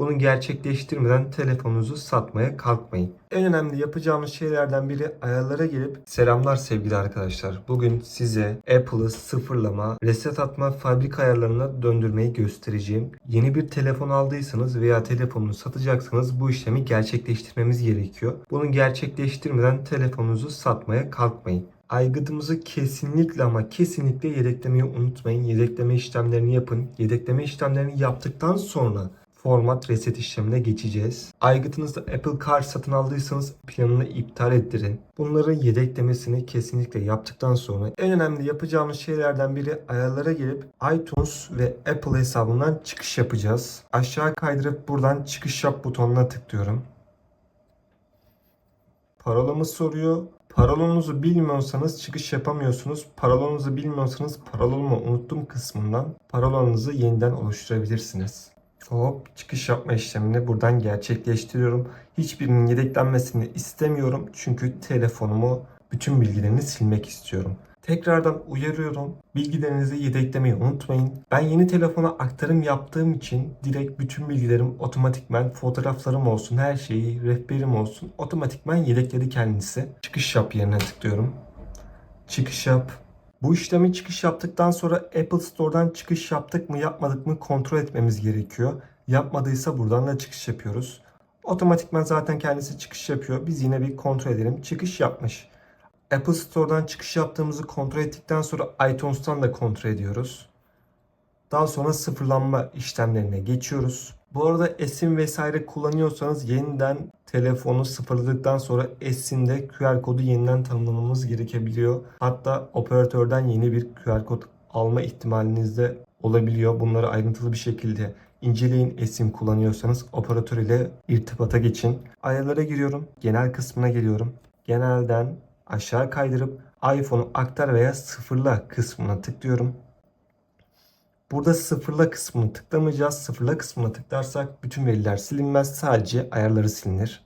Bunu gerçekleştirmeden telefonunuzu satmaya kalkmayın. En önemli yapacağımız şeylerden biri ayarlara gelip selamlar sevgili arkadaşlar. Bugün size Apple'ı sıfırlama, reset atma, fabrika ayarlarına döndürmeyi göstereceğim. Yeni bir telefon aldıysanız veya telefonunu satacaksanız bu işlemi gerçekleştirmemiz gerekiyor. Bunu gerçekleştirmeden telefonunuzu satmaya kalkmayın. Aygıtımızı kesinlikle ama kesinlikle yedeklemeyi unutmayın. Yedekleme işlemlerini yapın. Yedekleme işlemlerini yaptıktan sonra format reset işlemine geçeceğiz. Aygıtınızda Apple Car satın aldıysanız planını iptal ettirin. Bunların yedeklemesini kesinlikle yaptıktan sonra en önemli yapacağımız şeylerden biri ayarlara gelip iTunes ve Apple hesabından çıkış yapacağız. Aşağı kaydırıp buradan çıkış yap butonuna tıklıyorum. Parolamı soruyor. Parolonunuzu bilmiyorsanız çıkış yapamıyorsunuz. Parolonunuzu bilmiyorsanız parolomu unuttum kısmından parolonunuzu yeniden oluşturabilirsiniz. Hop çıkış yapma işlemini buradan gerçekleştiriyorum. Hiçbirinin yedeklenmesini istemiyorum. Çünkü telefonumu bütün bilgilerini silmek istiyorum. Tekrardan uyarıyorum. Bilgilerinizi yedeklemeyi unutmayın. Ben yeni telefona aktarım yaptığım için direkt bütün bilgilerim otomatikmen fotoğraflarım olsun, her şeyi, rehberim olsun otomatikmen yedekledi kendisi. Çıkış yap yerine tıklıyorum. Çıkış yap. Bu işlemi çıkış yaptıktan sonra Apple Store'dan çıkış yaptık mı yapmadık mı kontrol etmemiz gerekiyor. Yapmadıysa buradan da çıkış yapıyoruz. Otomatikman zaten kendisi çıkış yapıyor. Biz yine bir kontrol edelim. Çıkış yapmış. Apple Store'dan çıkış yaptığımızı kontrol ettikten sonra iTunes'tan da kontrol ediyoruz. Daha sonra sıfırlanma işlemlerine geçiyoruz. Bu arada esim vesaire kullanıyorsanız yeniden telefonu sıfırladıktan sonra esimde QR kodu yeniden tanımlamamız gerekebiliyor. Hatta operatörden yeni bir QR kod alma ihtimaliniz de olabiliyor. Bunları ayrıntılı bir şekilde inceleyin esim kullanıyorsanız operatör ile irtibata geçin. Ayarlara giriyorum. Genel kısmına geliyorum. Genelden aşağı kaydırıp iPhone'u aktar veya sıfırla kısmına tıklıyorum. Burada sıfırla kısmını tıklamayacağız. Sıfırla kısmına tıklarsak bütün veriler silinmez. Sadece ayarları silinir.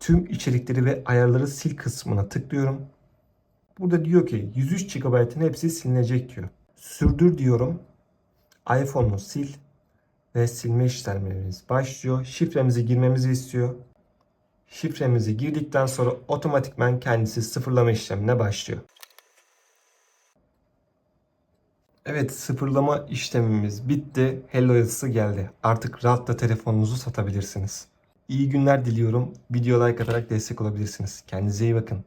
Tüm içerikleri ve ayarları sil kısmına tıklıyorum. Burada diyor ki 103 GB'ın hepsi silinecek diyor. Sürdür diyorum. iPhone'u sil ve silme işlemlerimiz başlıyor. Şifremizi girmemizi istiyor. Şifremizi girdikten sonra otomatikman kendisi sıfırlama işlemine başlıyor. Evet sıfırlama işlemimiz bitti. Hello yazısı geldi. Artık rahatla telefonunuzu satabilirsiniz. İyi günler diliyorum. Video like atarak destek olabilirsiniz. Kendinize iyi bakın.